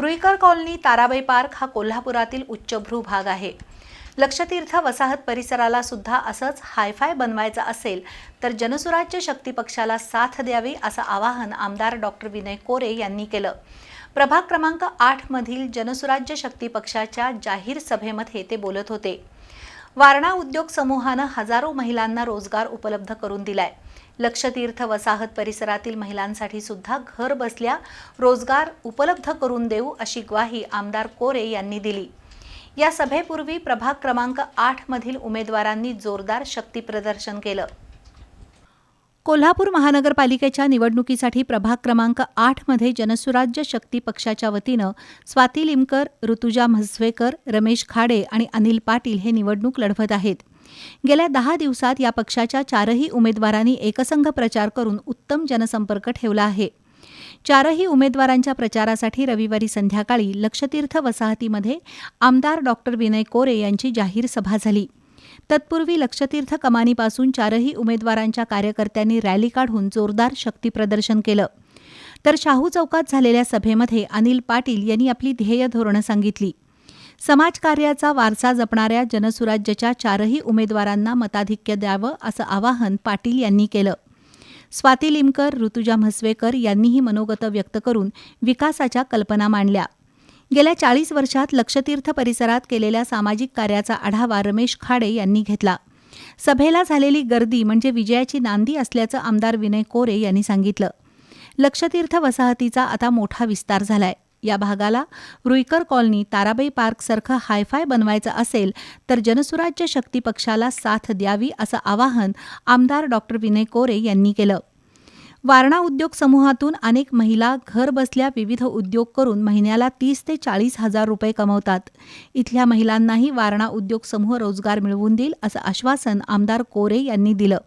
Ruikar colony Tarabai park हा कोल्हापुरातील उच्चभ्रू भाग आहे. लक्षतीर्थ वसाहत परिसराला सुद्धा असंच हायफाय बनवायचं असेल तर जनसुराज्य शक्ती पक्षाला साथ द्यावी असं आवाहन आमदार डॉक्टर विनय कोरे यांनी केलं. प्रभाग क्रमांक आठमधील जनसुराज्य शक्ती पक्षाच्या जाहीर सभेमध्ये ते बोलत होते. वारणा उद्योग समूहानं हजारो महिलांना रोजगार उपलब्ध करून दिलाय. लक्षतीर्थ वसाहत परिसरातील महिलांसाठी सुद्धा घर बसल्या रोजगार उपलब्ध करून देऊ अशी ग्वाही आमदार कोरे यांनी दिली. या सभेपूर्वी प्रभाग क्रमांक आठ मधील उमेदवारांनी जोरदार शक्तीप्रदर्शन केलं. कोल्हापूर महानगरपालिकेच्या निवडणुकीसाठी प्रभाग क्रमांक आठमध्ये जनसुराज्य शक्ती पक्षाच्या वतीनं स्वाती लिमकर ऋतुजा म्हसवेकर रमेश खाडे आणि अनिल पाटील हे निवडणूक लढवत आहेत. गेल्या दहा दिवसात या पक्षाच्या चारही उमेदवारांनी एकसंघ प्रचार करून उत्तम जनसंपर्क ठेवला आहे. चारही उमेदवारांच्या प्रचारासाठी रविवारी संध्याकाळी लक्षतीर्थ वसाहतीमध्ये आमदार डॉक्टर विनय कोरे यांची जाहीर सभा झाली. तत्पूर्वी लक्षतीर्थ कमानीपासून चारही उमेदवारांच्या कार्यकर्त्यांनी रॅली काढून जोरदार शक्तीप्रदर्शन केलं. तर शाहू चौकात झालेल्या सभेमध्ये अनिल पाटील यांनी आपली ध्येय धोरणं सांगितली. समाजकार्याचा वारसा जपणाऱ्या जनसुराज्यच्या चारही उमेदवारांना मताधिक्य द्यावं असं आवाहन पाटील यांनी केलं. स्वाती लिमकर ऋतुजा म्हसवेकर यांनीही मनोगत व्यक्त करून विकासाच्या कल्पना मांडल्या. गेल्या चाळीस वर्षात लक्षतीर्थ परिसरात केलेल्या सामाजिक कार्याचा आढावा रमेश खाडे यांनी घेतला. सभेला झालेली गर्दी म्हणजे विजयाची नांदी असल्याचं आमदार विनय कोरे यांनी सांगितलं. लक्षतीर्थ वसाहतीचा आता मोठा विस्तार झालाय. या भागाला रुईकर कॉलनी ताराबाई पार्कसारखं हायफाय बनवायचं असेल तर जनसुराज्य शक्ती पक्षाला साथ द्यावी असं आवाहन आमदार डॉक्टर विनय कोरे यांनी केलं. वारणा उद्योग समूहातून अनेक महिला घर बसल्या विविध उद्योग करून महिन्याला तीस ते चाळीस हजार रुपये कमवतात. इथल्या महिलांनाही वारणा उद्योग समूह रोजगार मिळवून देईल असं आश्वासन आमदार कोरे यांनी दिलं.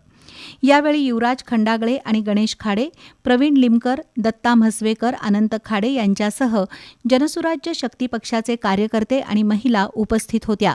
यावेळी युवराज खंडागळे आणि गणेश खाडे प्रवीण लिमकर दत्ता म्हसवेकर अनंत खाडे यांच्यासह जनसुराज्य शक्ती पक्षाचे कार्यकर्ते आणि महिला उपस्थित होत्या.